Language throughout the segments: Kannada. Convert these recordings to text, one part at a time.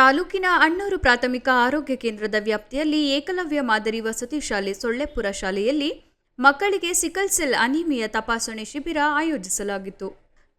ತಾಲೂಕಿನ ಅಣ್ಣೂರು ಪ್ರಾಥಮಿಕ ಆರೋಗ್ಯ ಕೇಂದ್ರದ ವ್ಯಾಪ್ತಿಯಲ್ಲಿ ಏಕಲವ್ಯ ಮಾದರಿ ವಸತಿ ಶಾಲೆ ಸೊಳ್ಳೆಪುರ ಶಾಲೆಯಲ್ಲಿ ಮಕ್ಕಳಿಗೆ ಸಿಕಲ್ ಸೆಲ್ ಅನಿಮಿಯ ತಪಾಸಣೆ ಶಿಬಿರ ಆಯೋಜಿಸಲಾಗಿತ್ತು.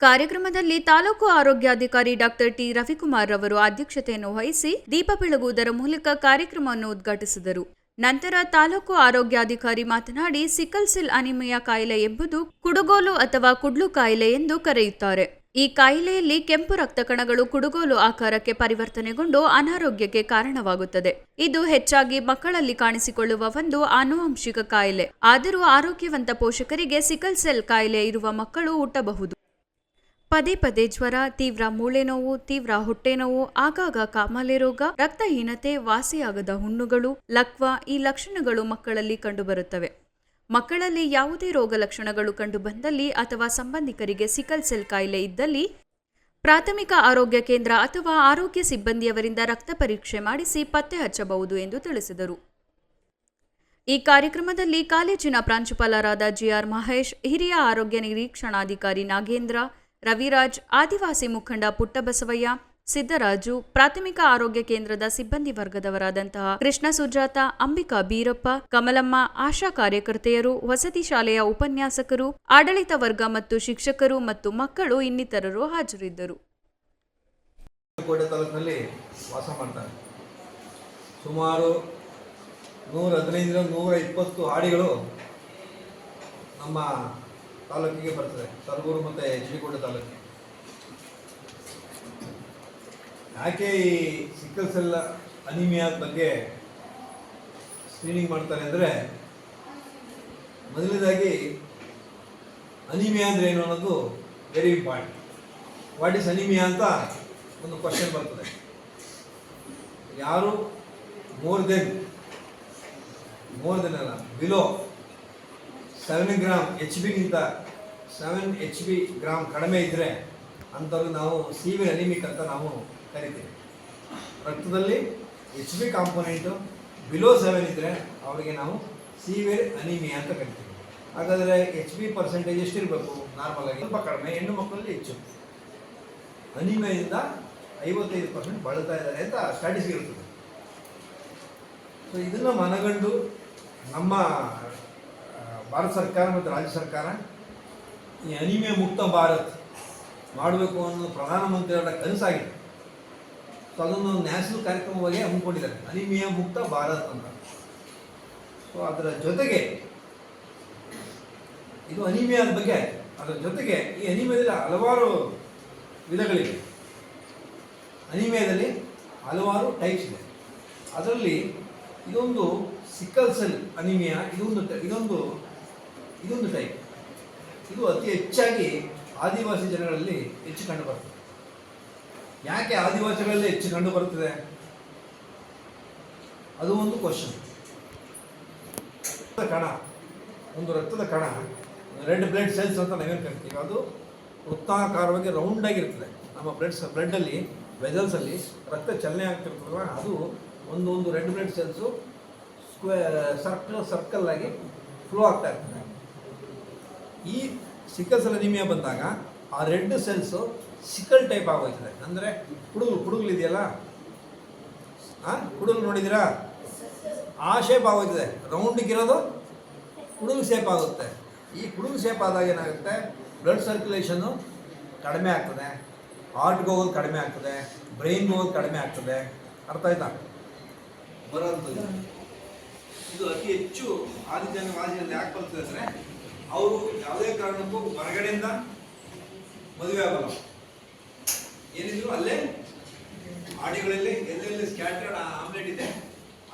ಕಾರ್ಯಕ್ರಮದಲ್ಲಿ ತಾಲೂಕು ಆರೋಗ್ಯಾಧಿಕಾರಿ ಡಾಕ್ಟರ್ ಟಿ ರವಿಕುಮಾರ್ ರವರು ಅಧ್ಯಕ್ಷತೆಯನ್ನು ವಹಿಸಿ ದೀಪ ಬೆಳಗುವುದರ ಮೂಲಕ ಕಾರ್ಯಕ್ರಮವನ್ನು ಉದ್ಘಾಟಿಸಿದರು. ನಂತರ ತಾಲೂಕು ಆರೋಗ್ಯಾಧಿಕಾರಿ ಮಾತನಾಡಿ, ಸಿಕಲ್ ಸೆಲ್ ಅನಿಮಿಯ ಕಾಯಿಲೆ ಎಂಬುದು ಕುಡುಗೋಲು ಅಥವಾ ಕುಡ್ಲು ಕಾಯಿಲೆ ಎಂದು ಕರೆಯುತ್ತಾರೆ. ಈ ಕಾಯಿಲೆಯಲ್ಲಿ ಕೆಂಪು ರಕ್ತ ಕಣಗಳು ಕುಡುಗೋಲು ಆಕಾರಕ್ಕೆ ಪರಿವರ್ತನೆಗೊಂಡು ಅನಾರೋಗ್ಯಕ್ಕೆ ಕಾರಣವಾಗುತ್ತದೆ. ಇದು ಹೆಚ್ಚಾಗಿ ಮಕ್ಕಳಲ್ಲಿ ಕಾಣಿಸಿಕೊಳ್ಳುವ ಒಂದು ಆನುವಂಶಿಕ ಕಾಯಿಲೆ. ಆದರೂ ಆರೋಗ್ಯವಂತ ಪೋಷಕರಿಗೆ ಸಿಕಲ್ ಸೆಲ್ ಕಾಯಿಲೆ ಇರುವ ಮಕ್ಕಳು ಹುಟ್ಟಬಹುದು. ಪದೇ ಪದೇ ಜ್ವರ, ತೀವ್ರ ಮೂಳೆ ನೋವು ತೀವ್ರ ಹೊಟ್ಟೆ ನೋವು ಆಗಾಗ ಕಾಮಾಲೆ ರೋಗ, ರಕ್ತಹೀನತೆ, ವಾಸಿಯಾಗದ ಹುಣ್ಣುಗಳು, ಲಕ್ವ ಈ ಲಕ್ಷಣಗಳು ಮಕ್ಕಳಲ್ಲಿ ಕಂಡುಬರುತ್ತವೆ. ಮಕ್ಕಳಲ್ಲಿ ಯಾವುದೇ ರೋಗ ಲಕ್ಷಣಗಳು ಕಂಡುಬಂದಲ್ಲಿ ಅಥವಾ ಸಂಬಂಧಿಕರಿಗೆ ಸಿಕಲ್ ಸೆಲ್ ಕಾಯಿಲೆ ಇದ್ದಲ್ಲಿ ಪ್ರಾಥಮಿಕ ಆರೋಗ್ಯ ಕೇಂದ್ರ ಅಥವಾ ಆರೋಗ್ಯ ಸಿಬ್ಬಂದಿಯವರಿಂದ ರಕ್ತ ಪರೀಕ್ಷೆ ಮಾಡಿಸಿ ಪತ್ತೆ ಹಚ್ಚಬಹುದು ಎಂದು ತಿಳಿಸಿದರು. ಈ ಕಾರ್ಯಕ್ರಮದಲ್ಲಿ ಕಾಲೇಜಿನ ಪ್ರಾಂಶುಪಾಲರಾದ ಜಿಆರ್ ಮಹೇಶ್, ಹಿರಿಯ ಆರೋಗ್ಯ ನಿರೀಕ್ಷಣಾಧಿಕಾರಿ ನಾಗೇಂದ್ರ, ರವಿರಾಜ್, ಆದಿವಾಸಿ ಮುಖಂಡ ಪುಟ್ಟಬಸವಯ್ಯ ಸಿದ್ದರಾಜು ಪ್ರಾಥಮಿಕ ಆರೋಗ್ಯ ಕೇಂದ್ರದ ಸಿಬ್ಬಂದಿ ವರ್ಗದವರಾದಂತಹ ಕೃಷ್ಣ ಸುಜಾತ, ಅಂಬಿಕಾ ಬೀರಪ್ಪ, ಕಮಲಮ್ಮ, ಆಶಾ ಕಾರ್ಯಕರ್ತೆಯರು, ವಸತಿ ಶಾಲೆಯ ಉಪನ್ಯಾಸಕರು, ಆಡಳಿತ ವರ್ಗ ಮತ್ತು ಶಿಕ್ಷಕರು ಮತ್ತು ಮಕ್ಕಳು ಇನ್ನಿತರರು ಹಾಜರಿದ್ದರು. ವಾಸ ಮಾಡ್ತಾರೆ. ಸುಮಾರು ನೂರ ಹದಿನೈದರ ನೂರ ಹಾಡಿಗಳು ನಮ್ಮ ತಾಲೂಕಿಗೆ ಬರ್ತದೆ. ಸರ್ಗೂರು ಮತ್ತು ಎಚ್ ಡಿ ಕೋಟೆ ತಾಲೂಕಿಗೆ ಯಾಕೆ ಈ ಸಿಕ್ಕಲ್ ಸೆಲ್ ಅನಿಮಿಯಾದ ಬಗ್ಗೆ ಸ್ಕ್ರೀನಿಂಗ್ ಮಾಡ್ತಾರೆ ಅಂದರೆ ಮೊದಲನೇದಾಗಿ ಅನಿಮಿಯಾ ಅಂದರೆ ಏನು ಅನ್ನೋದು very important what is anaemia ಅಂತ ಒಂದು ಕ್ವಶನ್ ಬರ್ತದೆ. ಯಾರು ಮೋರ್ ದೆನ್ ಮೋರ್ ದೆನ್ ಅಲ್ಲ ಬಿಲೋ ಸೆವೆನ್ ಗ್ರಾಮ್ ಎಚ್ ಬಿಗಿಂತ ಸೆವೆನ್ ಎಚ್ ಬಿ ಗ್ರಾಮ್ ಕಡಿಮೆ ಇದ್ದರೆ ಅಂಥವ್ರಿಗೆ ನಾವು ಸಿವಿ ಅನಿಮಿಕ್ ಅಂತ ನಾವು ಕರಿತೀವಿ ರಕ್ತದಲ್ಲಿ H B component below seven ಇದ್ದರೆ ಅವರಿಗೆ ನಾವು ಸಿವಿಯರ್ ಅನಿಮಿಯಾ ಅಂತ ಕರಿತೀವಿ. ಹಾಗಾದರೆ ಎಚ್ ಬಿ ಪರ್ಸೆಂಟೇಜ್ ಎಷ್ಟಿರಬೇಕು? ನಾರ್ಮಲ್ ಆಗಿ ಸ್ವಲ್ಪ ಕಡಿಮೆ. ಹೆಣ್ಣು ಮಕ್ಕಳಲ್ಲಿ ಹೆಚ್ಚು. ಅನಿಮಿಯಿಂದ ಐವತ್ತೈದು ಪರ್ಸೆಂಟ್ ಬಳಲ್ತಾ ಇದ್ದಾರೆ ಅಂತ ಸ್ಟ್ಯಾಟಿಸ್ ಇರ್ತದೆ. ಸೊ ಇದನ್ನು ಮನಗಂಡು ನಮ್ಮ ಭಾರತ ಸರ್ಕಾರ ಮತ್ತು ರಾಜ್ಯ ಸರ್ಕಾರ ಈ ಅನಿಮೆ ಮುಕ್ತ ಭಾರತ್ ಮಾಡಬೇಕು ಅನ್ನೋ ಪ್ರಧಾನಮಂತ್ರಿಯವರ ಕನಸಾಗಿದೆ. ಸೊ ಅದೊಂದು ನ್ಯಾಷನಲ್ ಕಾರ್ಯಕ್ರಮವಾಗಿ ಹಮ್ಮಿಕೊಂಡಿದ್ದಾರೆ ಅನಿಮಿಯ ಮುಕ್ತ ಭಾರತ್ ಅಂತ. ಸೊ ಅದರ ಜೊತೆಗೆ ಇದು ಅನಿಮಿಯಾದ ಬಗ್ಗೆ ಅದರ ಜೊತೆಗೆ ಈ ಅನಿಮಿಯದಲ್ಲಿ ಹಲವಾರು ವಿಧಗಳಿವೆ. ಅನಿಮಿಯಾದಲ್ಲಿ ಹಲವಾರು ಟೈಪ್ಸ್ ಇದೆ. ಅದರಲ್ಲಿ ಇದೊಂದು ಸಿಕ್ಕಲ್ ಸೆಲ್ ಅನಿಮಿಯಾ, ಇದೊಂದು ಇದೊಂದು ಇದೊಂದು ಟೈಪ್ ಇದು ಅತಿ ಹೆಚ್ಚಾಗಿ ಆದಿವಾಸಿ ಜನಗಳಲ್ಲಿ ಹೆಚ್ಚು ಕಂಡು ಬರ್ತದೆ. ಯಾಕೆ ಆದಿವಾಸಿಗಳಲ್ಲಿ ಹೆಚ್ಚು ಕಂಡು ಬರುತ್ತದೆ? ಅದು ಒಂದು ಕ್ವಶನ್ ಕಣ, ಒಂದು ರಕ್ತದ ಕಣ ರೆಡ್ ಬ್ಲಡ್ ಸೆಲ್ಸ್ ಅಂತ ನಾವೇನು ಕರಿತೀವಿ. ಅದು ವೃತ್ತಾಕಾರವಾಗಿ ರೌಂಡ್ ಆಗಿರ್ತದೆ ನಮ್ಮ ಬ್ಲಡ್ ಬ್ಲಡ್ಡಲ್ಲಿ ವೆಸಲ್ಸಲ್ಲಿ ರಕ್ತ ಚಲನೆ ಆಗ್ತಿರ್ತದಲ್ಲ ಅದು ಒಂದು ಒಂದು red blood cells square circle circle ಆಗಿ ಫ್ಲೋ ಆಗ್ತಾ ಇರ್ತದೆ. ಈ ಸಿಕ್ಕಲ್ ಸೆಲ್ ಅನಿಮಿಯಾ ಬಂದಾಗ ಆ ರೆಡ್ ಸೆಲ್ಸು ಸಿಕಲ್ ಟೈಪ್ ಆಗೋಯ್ತದೆ ಅಂದರೆ ಕುಡುಗು ಇದೆಯಲ್ಲ? ಹಾಂ ಕುಡುಗು ನೋಡಿದ್ದೀರಾ? ಆ ಶೇಪ್ ಆಗೋಯ್ತದೆ. ರೌಂಡಿಗಿರೋದು ಕುಡುಗು ಶೇಪ್ ಆಗುತ್ತೆ. ಈ ಕುಡುಗು ಶೇಪ್ ಆದಾಗ ಏನಾಗುತ್ತೆ? ಬ್ಲಡ್ ಸರ್ಕ್ಯುಲೇಷನ್ನು ಕಡಿಮೆ ಆಗ್ತದೆ. ಹಾರ್ಟ್ಗೆ ಹೋಗೋದು ಕಡಿಮೆ ಆಗ್ತದೆ. ಬ್ರೈನ್ಗೆ ಹೋಗೋದು ಕಡಿಮೆ ಆಗ್ತದೆ. ಅರ್ಥ ಆಯ್ತಾ? ಬರೋಂಥದ್ದು. ಇದು ಅತಿ ಹೆಚ್ಚು ಆದಿಜನ ವಾದಿಯಲ್ಲಿ ಯಾಕೆ ಬರ್ತದೆ ಅಂದರೆ, ಅವರು ಯಾವುದೇ ಕಾರಣಕ್ಕೂ ಹೊರಗಡೆಯಿಂದ ಮದುವೆ ಆಗಲ್ಲ. ಏನಿದ್ರು ಅಲ್ಲೇ ಆಡಿಗಳಲ್ಲಿ ಎಲ್ಲೆಲ್ಲಿ ಸ್ಕ್ಯಾಟರ್ಡ್ ಆಮ್ಲೆಟ್ ಇದೆ,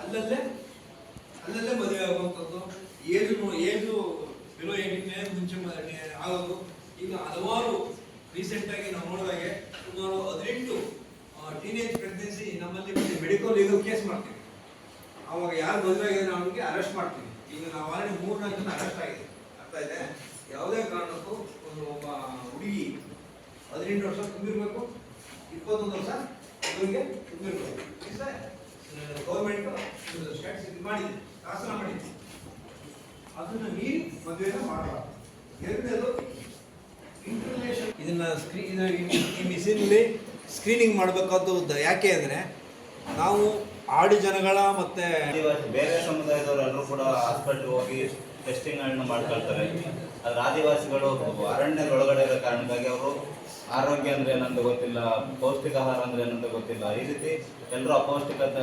ಅಲ್ಲಲ್ಲೇ ಅಲ್ಲಲ್ಲೇ ಮದುವೆ ಆಗುವಂಥದ್ದು. ಏಜು ಏಜು ಬಿಲೋ ಏನಿದೆ ಮುಂಚೆ ಆಗೋದು. ಈಗ ಹಲವಾರು ರೀಸೆಂಟಾಗಿ ನಾವು ನೋಡಿದಾಗೆ ಸುಮಾರು ಹದಿನೆಂಟು ಟೀನೇಜ್ ಪ್ರೆಗ್ನೆನ್ಸಿ ನಮ್ಮಲ್ಲಿ ಮೆಡಿಕಲ್ ಇದು ಕೇಸ್ ಮಾಡ್ತೀವಿ. ಅವಾಗ ಯಾರು ಮದುವೆ ಆಗಿದ್ರೆ ಅವನಿಗೆ ಅರೆಸ್ಟ್ ಮಾಡ್ತೀವಿ. ಈಗ ನಾವು ಆಲ್ರೆಡಿ ಮೂರ್ನಾಲ್ಕು ಜನ ಅರೆಸ್ಟ್ ಆಗಿದೆ ಅರ್ಥ ಇದೆ ಯಾವುದೇ ಕಾರಣಕ್ಕೂ ಒಂದು ಒಬ್ಬ ಹುಡುಗಿ ಹದಿನೆಂಟು ವರ್ಷ ತುಂಬಿರ್ಬೇಕು. ಇಪ್ಪತ್ತೊಂದು ವರ್ಷ ಇವರಿಗೆ ಗೌರ್ಮೆಂಟ್ ಸ್ಟ್ಯಾಟ್ಸ್ ಇದು ಮಾಡಿದೆ, ಶಾಸನ ಮಾಡಿದೆ. ಅದನ್ನು ಮೀರಿ ಮದುವೆನ ಮಾಡಬಾರ್ದು. ಇಂಟರ್ನೇಷನ್ ಇದನ್ನ ಸ್ಕ್ರೀನ್ ಈ ಮಿಷಿನಲ್ಲಿ ಸ್ಕ್ರೀನಿಂಗ್ ಮಾಡಬೇಕಾದ್ದು ಯಾಕೆ ಅಂದರೆ, ನಾವು ಆಡು ಜನಗಳ ಮತ್ತು ಬೇರೆ ಸಮುದಾಯದವರೆಲ್ಲರೂ ಕೂಡ ಹಾಸ್ಪಿಟ್ಲ್ ಹೋಗಿ ಟೆಸ್ಟಿಂಗ್ಗಳನ್ನ ಮಾಡ್ಕೊಳ್ತಾರೆ. ಆದ್ರೆ ಆದಿವಾಸಿಗಳು ಅರಣ್ಯದೊಳಗಡೆ ಇರೋ ಕಾರಣಕ್ಕಾಗಿ ಅವರು ಆರೋಗ್ಯ ಅಂದ್ರೆ ಏನಂತ ಗೊತ್ತಿಲ್ಲ ಪೌಷ್ಟಿಕ ಆಹಾರ ಅಂದ್ರೆ ಏನಂತ ಗೊತ್ತಿಲ್ಲ. ಈ ರೀತಿ ಎಲ್ಲರೂ ಅಪೌಷ್ಟಿಕತೆ